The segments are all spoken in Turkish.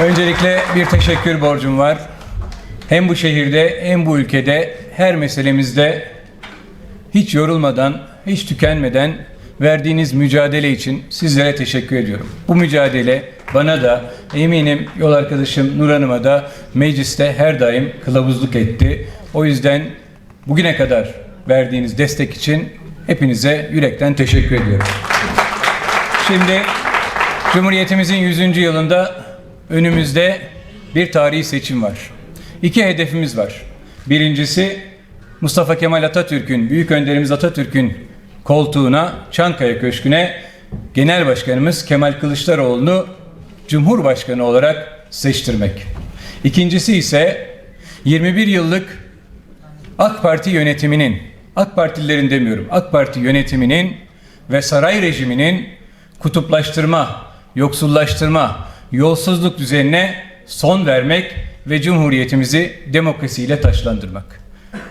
Öncelikle bir teşekkür borcum var. Hem bu şehirde hem bu ülkede her meselemizde hiç yorulmadan, hiç tükenmeden verdiğiniz mücadele için sizlere teşekkür ediyorum. Bu mücadele bana da eminim yol arkadaşım Nur Hanım'a da mecliste her daim kılavuzluk etti. O yüzden bugüne kadar verdiğiniz destek için hepinize yürekten teşekkür ediyorum. Şimdi Cumhuriyetimizin 100. yılında önümüzde bir tarihi seçim var. İki hedefimiz var. Birincisi Mustafa Kemal Atatürk'ün, büyük önderimiz Atatürk'ün koltuğuna, Çankaya Köşkü'ne Genel Başkanımız Kemal Kılıçdaroğlu'nu Cumhurbaşkanı olarak seçtirmek. İkincisi ise 21 yıllık AK Parti yönetiminin, AK Partililerin demiyorum, AK Parti yönetiminin ve saray rejiminin kutuplaştırma, yoksullaştırma, yolsuzluk düzenine son vermek ve cumhuriyetimizi demokrasiyle taşlandırmak.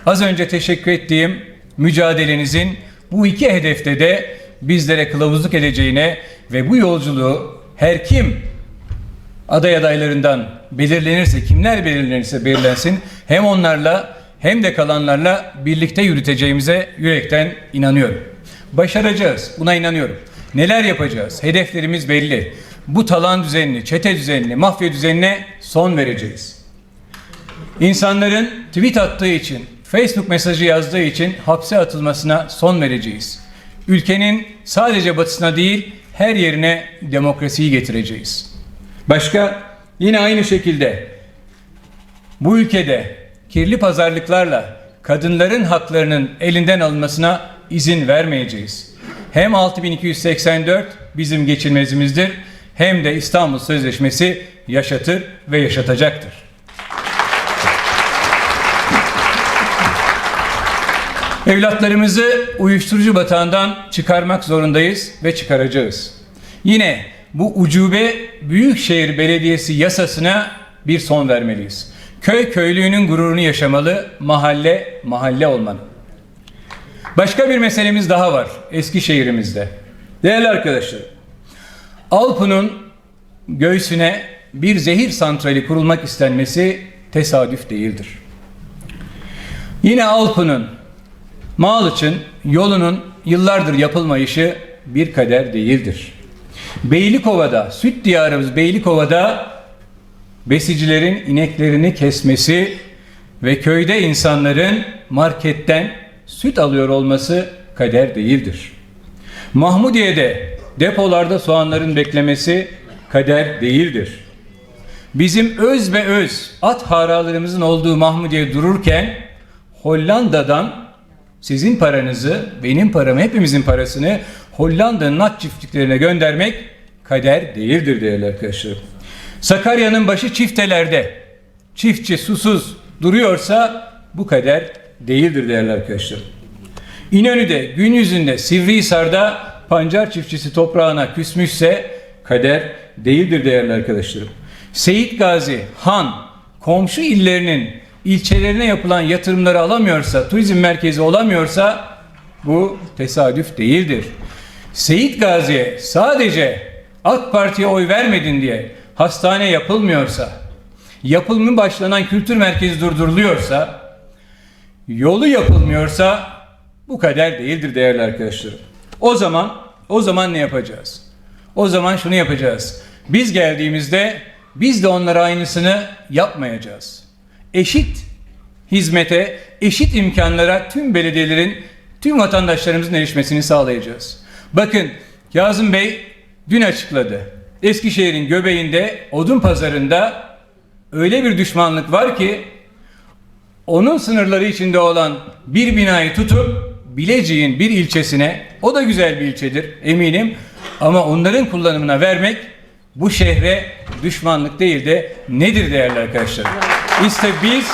Az önce teşekkür ettiğim mücadelenizin bu iki hedefte de bizlere kılavuzluk edeceğine ve bu yolculuğu her kim aday adaylarından belirlenirse, kimler belirlenirse belirlensin hem onlarla hem de kalanlarla birlikte yürüteceğimize yürekten inanıyorum. Başaracağız, buna inanıyorum. Neler yapacağız? Hedeflerimiz belli. Bu talan düzenini, çete düzenini, mafya düzenine son vereceğiz. İnsanların tweet attığı için, Facebook mesajı yazdığı için hapse atılmasına son vereceğiz. Ülkenin sadece batısına değil, her yerine demokrasiyi getireceğiz. Başka yine aynı şekilde bu ülkede kirli pazarlıklarla kadınların haklarının elinden alınmasına izin vermeyeceğiz. Hem 6284 bizim geçilmezimizdir hem de İstanbul Sözleşmesi yaşatır ve yaşatacaktır. Evlatlarımızı uyuşturucu batağından çıkarmak zorundayız ve çıkaracağız. Yine bu ucube Büyükşehir Belediyesi yasasına bir son vermeliyiz. Köy köylüğünün gururunu yaşamalı, mahalle mahalle olmalı. Başka bir meselemiz daha var Eskişehir'imizde. Değerli arkadaşlar, Alpun'un göğsüne bir zehir santrali kurulmak istenmesi tesadüf değildir. Yine Alpun'un Mağlıç'ın yolunun yıllardır yapılmayışı bir kader değildir. Beylikova'da, süt diyarımız Beylikova'da besicilerin ineklerini kesmesi ve köyde insanların marketten süt alıyor olması kader değildir. Mahmudiye'de depolarda soğanların beklemesi kader değildir. Bizim öz ve öz at haralarımızın olduğu Mahmudiye dururken Hollanda'dan sizin paranızı, benim paramı, hepimizin parasını Hollanda'nın at çiftliklerine göndermek kader değildir değerli arkadaşlarım. Sakarya'nın başı çiftelerde. Çiftçi susuz duruyorsa bu kader değildir değerli arkadaşlarım. İnönü'de, gün yüzünde, Sivrihisar'da pancar çiftçisi toprağına küsmüşse kader değildir değerli arkadaşlarım. Seyit Gazi, Han, komşu illerinin ilçelerine yapılan yatırımları alamıyorsa, turizm merkezi olamıyorsa bu tesadüf değildir. Seyit Gazi'ye sadece AK Parti'ye oy vermedin diye hastane yapılmıyorsa, yapılımı başlanan kültür merkezi durduruluyorsa, yolu yapılmıyorsa bu kader değildir değerli arkadaşlarım. O zaman o zaman ne yapacağız? O zaman şunu yapacağız. Biz geldiğimizde biz de onlara aynısını yapmayacağız. Eşit hizmete, eşit imkanlara tüm belediyelerin, tüm vatandaşlarımızın erişmesini sağlayacağız. Bakın Kazım Bey dün açıkladı. Eskişehir'in göbeğinde, odun pazarında öyle bir düşmanlık var ki onun sınırları içinde olan bir binayı tutup Bilecik'in bir ilçesine, o da güzel bir ilçedir eminim ama onların kullanımına vermek bu şehre düşmanlık değil de nedir değerli arkadaşlar? İşte biz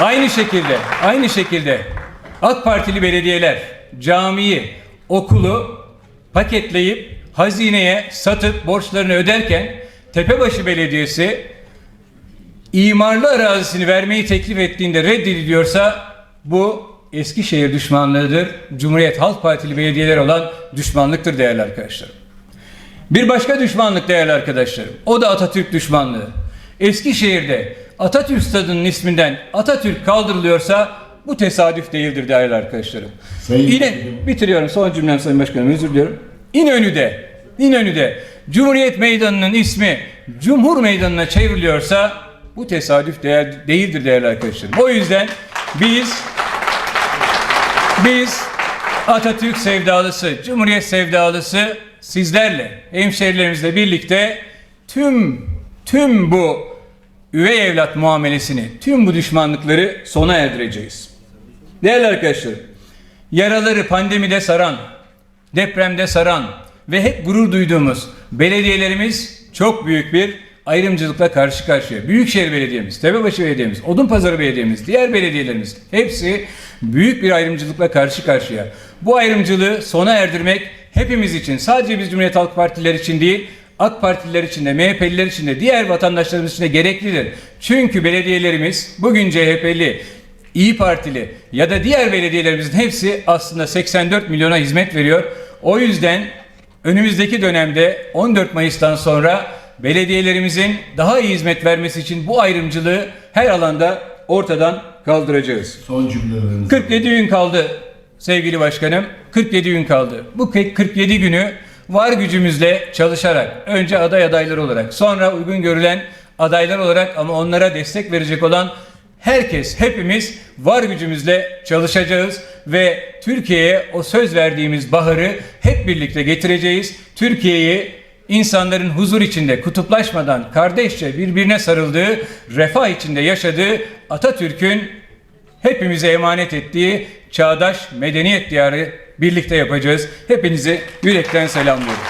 aynı şekilde, aynı şekilde AK Partili belediyeler camiyi, okulu paketleyip hazineye satıp borçlarını öderken Tepebaşı Belediyesi imarlı arazisini vermeyi teklif ettiğinde reddediliyorsa bu Eskişehir düşmanlığıdır. Cumhuriyet Halk Partili belediyeler olan düşmanlıktır değerli arkadaşlar. Bir başka düşmanlık değerli arkadaşlarım. O da Atatürk düşmanlığı. Eskişehir'de Atatürk Stadı'nın isminden Atatürk kaldırılıyorsa bu tesadüf değildir değerli arkadaşlarım. Sayın Başkanım. bitiriyorum son cümlem Sayın Başkanım özür diliyorum. İnönü'de, İnönü'de Cumhuriyet Meydanı'nın ismi Cumhur Meydanı'na çevriliyorsa bu tesadüf değer, değildir değerli arkadaşlarım. O yüzden biz biz Atatürk sevdalısı, Cumhuriyet sevdalısı sizlerle, hemşerilerimizle birlikte tüm tüm bu üvey evlat muamelesini, tüm bu düşmanlıkları sona erdireceğiz. Değerli arkadaşlarım, yaraları pandemide saran, depremde saran ve hep gurur duyduğumuz belediyelerimiz çok büyük bir ayrımcılıkla karşı karşıya. Büyükşehir Belediye'miz, Tepebaşı Belediye'miz, Odunpazarı Belediye'miz, diğer belediyelerimiz hepsi büyük bir ayrımcılıkla karşı karşıya. Bu ayrımcılığı sona erdirmek hepimiz için, sadece biz Cumhuriyet Halk Partiler için değil, AK Partililer için de, MHP'liler için de, diğer vatandaşlarımız için de gereklidir. Çünkü belediyelerimiz bugün CHP'li, İyi Partili ya da diğer belediyelerimizin hepsi aslında 84 milyona hizmet veriyor. O yüzden önümüzdeki dönemde 14 Mayıs'tan sonra belediyelerimizin daha iyi hizmet vermesi için bu ayrımcılığı her alanda ortadan kaldıracağız. Son cümleleriniz. 47 gün kaldı sevgili başkanım. 47 gün kaldı. Bu 47 günü var gücümüzle çalışarak önce aday adayları olarak sonra uygun görülen adaylar olarak ama onlara destek verecek olan herkes hepimiz var gücümüzle çalışacağız ve Türkiye'ye o söz verdiğimiz baharı hep birlikte getireceğiz. Türkiye'yi insanların huzur içinde kutuplaşmadan kardeşçe birbirine sarıldığı, refah içinde yaşadığı Atatürk'ün hepimize emanet ettiği çağdaş medeniyet diyarı birlikte yapacağız. Hepinizi yürekten selamlıyorum.